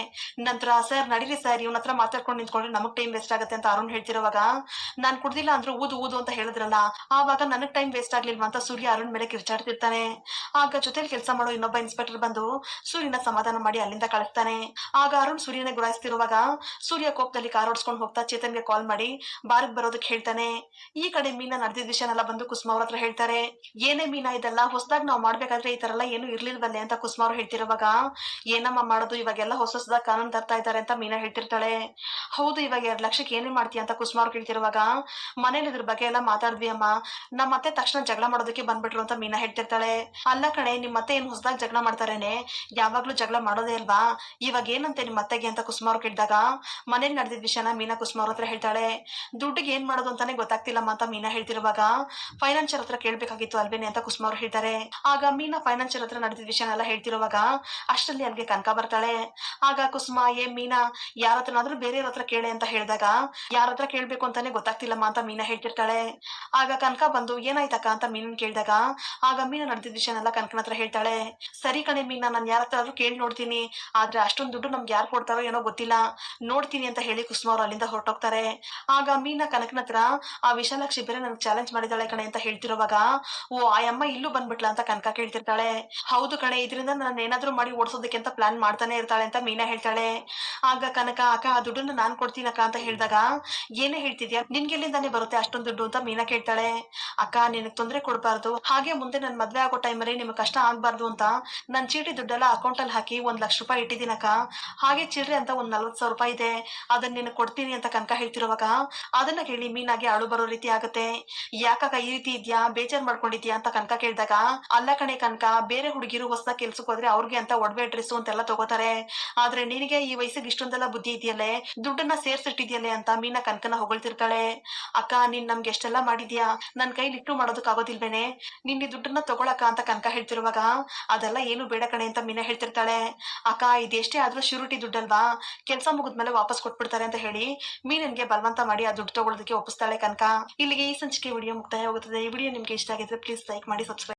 ನಂತರ ಸರ್ ನಡೀರಿ ಸರ್ ಇವನ ಹತ್ರ ಮಾತಾಡ್ಕೊಂಡು ನಿಂತ್ಕೊಂಡ್ರೆ ನಮಗ್ ಟೈಮ್ ವೇಸ್ಟ್ ಆಗುತ್ತೆ ಅಂತ ಅರುಣ್ ಹೇಳ್ತಿರುವಾಗ, ನಾನ್ ಕುಡ್ದಿಲ್ಲ ಅಂದ್ರೆ ಊದು ಊದು ಅಂತ ಹೇಳಿದ್ರಲ್ಲ, ಆವಾಗ ನನಗ್ ಟೈಮ್ ವೇಸ್ಟ್ ಆಗ್ಲಿಲ್ವಾ ಅಂತ ಸೂರ್ಯ ಅರುಣ್ ಮೇಲೆ ಕಿರ್ಚಾಡ್ತಿರ್ತಾನೆ. ಆಗ ಜೊತೆಲಿ ಕೆಲಸ ಮಾಡೋ ಇನ್ನೊಬ್ಬ ಇನ್ಸ್ಪೆಕ್ಟರ್ ಬಂದು ಸೂರ್ಯನ ಸಮಾಧಾನ ಮಾಡಿ ಅಲ್ಲಿಂದ ಕಳಿಸ್ತಾನೆ. ಆಗ ಅರುಣ್ ಸೂರ್ಯನ ಗುರಾಯಿಸ್ತಿರುವಾಗ ಸೂರ್ಯ ಕೋಪದಲ್ಲಿ ಕಾರ್ ಓಡಿಸ್ಕೊಂಡು ಹೋಗ್ತಾ ಚೇತನ್ಗೆ ಕಾಲ್ ಮಾಡಿ ಬಾರಕ್ ಬರೋದಕ್ಕೆ ಹೇಳ್ತಾನೆ. ಈ ಕಡೆ ಮೀನಾ ನಡೆದಿದ್ದ ವಿಷಯನೆಲ್ಲ ಬಂದು ಕುಸುಮ ಅವ್ರ ಹತ್ರ ಹೇಳ್ತಾರೆ. ಏನೇ ಮೀನಾ ಇದೆಲ್ಲ ಹೊಸದಾಗಿ ನಾವು ಮಾಡ್ಬೇಕಾದ್ರೆ ಈ ತರ ಎಲ್ಲ ಏನು ಇರ್ಲಿಲ್ವಲ್ಲೇ ಅಂತ ಕುಸುಮ ಅವ್ರು ಹೇಳ್ತಿರುವಾಗ, ಏನಮ್ಮ ಮಾಡೋದು, ಇವಾಗೆಲ್ಲ ಹೊಸ ಹೊಸದಾಗ್ ಕಾನೂನು ತರ್ತಾ ಇದ್ದಾರೆ ಅಂತ ಮೀನಾ ಹೇಳ್ತಿರ್ತಾಳೆ. ಹೌದು, ಇವಾಗ ಎರಡ್ ಲಕ್ಷಕ್ಕೆ ಏನೇ ಮಾಡ್ತೀಯ ಅಂತ ಕುಸುಮಾರ್ ಕೇಳ್ತಿರುವಾಗ, ಮನೇಲಿ ಇದ್ರ ಬಗ್ಗೆ ಎಲ್ಲ ಮಾತಾಡ್ವಿ ಅಮ್ಮ. ನಮ್ಮ ಮತ್ತೆ ತಕ್ಷಣ ಜಗಳ ಮಾಡೋದಕ್ಕೆ ಬಂದ್ಬಿಟ್ರು ಅಂತ ಮೀನಾ ಹೇಳ್ತಿರ್ತಾಳೆ. ಅಲ್ಲ ಕಣೆ ನಿಮ್ಮ ಮತ್ತೆ ಏನ್ ಹೊಸದಾಗಿ ಜಗಳ ಮಾಡ್ತಾರೇನೆ? ಯಾವಾಗ್ಲೂ ಜಗಳ ಮಾಡೋದೇ ಅಲ್ವಾ? ಇವಾಗ ಏನಂತೆ ನಿಮ್ಮ ಅತ್ತೆಗೆ ಅಂತ ಕುಸುಮಾರ್ ಕೇಳಿದಾಗ, ಮನೇಲಿ ನಡೆದಿದ್ದ ವಿಷಯನ ಮೀನಾ ಕುಸುಮಾರ್ ಹತ್ರ ಹೇಳ್ತಾಳೆ. ದುಡ್ಡಿಗೆ ಏನ್ ಮಾಡೋದು ಅಂತಾನೆ ಗೊತ್ತಾಗ್ತಿಲ್ಲಮ್ಮ ಅಂತ ಮೀನಾ ಹೇಳ್ತಿರುವಾಗ ಫೈನಾನ್ಷಿಯರ್ ಹತ್ರ ಕೇಳ್ಬೇಕಾಗಿತ್ತು ಅಲ್ವೇನೆ ಅಂತ ಕುಸುಮಾರ್ ಹೇಳ್ತಾರೆ. ಆಗ ಮೀನಾ ಫೈನಾನ್ಷಿಯರ್ ಹತ್ರ ವಿಷಯ ವಿಷಯನೆಲ್ಲ ಹೇಳ್ತಿರುವಾಗ, ಅಷ್ಟರಲ್ಲಿ ಅಲ್ಲಿಗೆ ಕನಕ ಬರ್ತಾಳೆ. ಆಗ ಕುಸುಮ, ಏ ಮೀನಾ, ಯಾರ ಹತ್ರನಾದ್ರೂ ಬೇರೆಯವ್ರ ಹತ್ರ ಕೇಳೆ ಅಂತ ಹೇಳಿದಾಗ, ಯಾರ ಹತ್ರ ಕೇಳ್ಬೇಕು ಅಂತಾನೆ ಗೊತ್ತಾಗ್ತಿಲ್ಲಮ್ಮ ಅಂತ ಮೀನಾ ಹೇಳ್ತಿರ್ತಾಳೆ. ಆಗ ಕನಕ ಬಂದು, ಏನಾಯ್ತಕ್ಕ? ಅಂತ ಮೀನನ್ ಕೇಳಿದಾಗ, ಆಗ ಮೀನಾ ನಡೆದಿದ್ದ ವಿಷಯನೆಲ್ಲ ಕನಕನ ಹತ್ರ ಹೇಳ್ತಾಳೆ. ಸರಿ ಕಣೆ ಮೀನಾ, ನಾನು ಯಾರ ಹತ್ರ ಕೇಳಿ ನೋಡ್ತೀನಿ. ಆದ್ರೆ ಅಷ್ಟೊಂದು ದುಡ್ಡು ನಮ್ಗೆ ಯಾರು ಕೊಡ್ತಾರೋ ಏನೋ ಗೊತ್ತಿಲ್ಲ. ನೋಡ್ತೀನಿ ಅಂತ ಹೇಳಿ ಕುಸುಮ ಅವ್ರು ಅಲ್ಲಿಂದ ಹೊರಟೋಗ್ತಾರೆ. ಆಗ ಮೀನಾ ಕನಕನ ಹತ್ರ, ಆ ವಿಶಾಲಾಕ್ಷಿ ಬೇರೆ ನನ್ಗೆ ಚಾಲೆಂಜ್ ಮಾಡಿದಾಳೆ ಕಣೆ ಅಂತ ಹೇಳ್ತಿರೋವಾಗ, ಓ, ಆ ಅಮ್ಮ ಇಲ್ಲೂ ಬಂದ್ಬಿಟ್ಲ? ಅಂತ ಕನಕ ಕೇಳ್ತಿರ್ತಾಳೆ. ಹೌದು ಕಣೆ, ಇದರಿಂದ ನಾನು ಏನಾದ್ರೂ ಮಾಡಿ ಓಡಿಸೋದಕ್ಕೆ ಅಂತ ಪ್ಲಾನ್ ಮಾಡ್ತಾನೆ ಇರ್ತಾಳೆ ಅಂತ ಮೀನಾ ಹೇಳ್ತಾಳೆ. ಆಗ ಕನಕ, ಅಕ್ಕ ಆ ದುಡ್ಡನ್ನ ನಾನ್ ಕೊಡ್ತೀನಕ್ಕ ಅಂತ ಹೇಳಿದಾಗ, ಏನೇ ಹೇಳ್ತಿದ್ಯಾ? ನಿನ್ಗೆ ಎಲ್ಲಿಂದಾನೇ ಬರುತ್ತೆ ಅಷ್ಟೊಂದು ದುಡ್ಡು ಅಂತ ಮೀನಾ ಕೇಳ್ತಾಳೆ. ಅಕ್ಕ, ನಿನಗ್ ತೊಂದ್ರೆ ಕೊಡಬಾರ್ದು. ಹಾಗೆ ಮುಂದೆ ನನ್ ಮದ್ವೆ ಆಗೋ ಟೈಮಲ್ಲಿ ನಿಮ್ಗೆ ಕಷ್ಟ ಆಗ್ಬಾರ್ದು ಅಂತ ನನ್ ಚೀಟಿ ದುಡ್ಡೆಲ್ಲ ಅಕೌಂಟ್ ಅಲ್ಲಿ ಹಾಕಿ ಒಂದ್ ಲಕ್ಷ ರೂಪಾಯಿ ಇಟ್ಟಿದ್ದೀನಕ್ಕ. ಹಾಗೆ ಚಿಲ್ರೆ ಅಂತ ಒಂದ್ ನಲ್ವತ್ ಸಾವಿರ ರೂಪಾಯಿ ಇದೆ. ಅದನ್ನ ನಿನ್ ಕೊಡ್ತೀನಿ ಅಂತ ಕನಕ ಹೇಳ್ತಿರುವಾಗ, ಅದನ್ನ ಕೇಳಿ ಮೀನಾಗೆ ಅಳು ಬರೋ ರೀತಿ ಆಗುತ್ತೆ. ಯಾಕಕ್ಕ ಈ ರೀತಿ ಇದ್ಯಾ? ಬೇಜಾರ್ ಮಾಡ್ಕೊಂಡಿದ್ಯಾ ಅಂತ ಕನಕ ಕೇಳಿದಾಗ, ಅಲ್ಲ ಕಣೆ ಕನಕ, ಬೇರೆ ಹುಡುಗಿರು ಹೊಸ ಕೆಲ್ಸಕ್ಕೆ ಹೋದ್ರೆ ಅವ್ರಿಗೆ ಅಂತ ಒಡವೆ ಡ್ರೆಸ್ ಅಂತೆಲ್ಲ ತಗೋತಾರೆ. ಆದ್ರೆ ನಿನಗೆ ಈ ವಯಸ್ಸಿಗೆ ಇಷ್ಟೊಂದೆಲ್ಲ ಬುದ್ಧಿ ಇದೆಯಲ್ಲೇ? ದುಡ್ಡನ್ನ ಸೇರ್ಸಿಟ್ಟಿದ್ಯಾಲೆ ಅಂತ ಮೀನಾ ಕನಕನ ಹೊಗಳ್ತಿರ್ತಾಳೆ. ಅಕ್ಕ, ನೀನ್ ನಮ್ಗೆ ಎಷ್ಟೆಲ್ಲ ಮಾಡಿದ್ಯಾ? ನನ್ ಕೈಲಿ ಇಟ್ಟು ಮಾಡೋದಕ್ ಆಗೋದಿಲ್ವೇನೆ? ನಿನ್ನ ದುಡ್ಡನ್ನ ತಗೊಳಕ ಅಂತ ಕನಕ ಹೇಳ್ತಿರುವಾಗ, ಅದೆಲ್ಲ ಏನು ಬೇಡ ಕಣೆ ಅಂತ ಮೀನಾ ಹೇಳ್ತಿರ್ತಾಳೆ. ಅಕ್ಕ, ಇದೆಷ್ಟೇ ಆದ್ರೂ ಶ್ಯೂರಿಟಿ ದುಡ್ಡಲ್ವಾ? ಕೆಲಸ ಮುಗಿದ್ಮೇಲೆ ವಾಪಸ್ ಕೊಟ್ಬಿಡ್ತಾರೆ ಅಂತ ಹೇಳಿ, ಮೀನನ್ಗೆ ಬಲವಂತ ಮಾಡಿ ಆ ದುಡ್ಡು ತಗೊಳ್ಳೋದಕ್ಕೆ ಒಪ್ಪಿಸ್ತಾಳೆ ಕನಕ. ಇಲ್ಲಿಗೆ ಈ ಸಂಚಿಕೆ ವಿಡಿಯೋ ಮುಕ್ತಾಯ ಹೋಗುತ್ತದೆ ಈ ವಿಡಿಯೋ ನಿಮ್ಗೆ ಇಷ್ಟ ಆಗಿದ್ರೆ ಪ್ಲೀಸ್ ಲೈಕ್ ಮಾಡಿ, ಸಬ್ಸ್ಕ್ರೈಬ್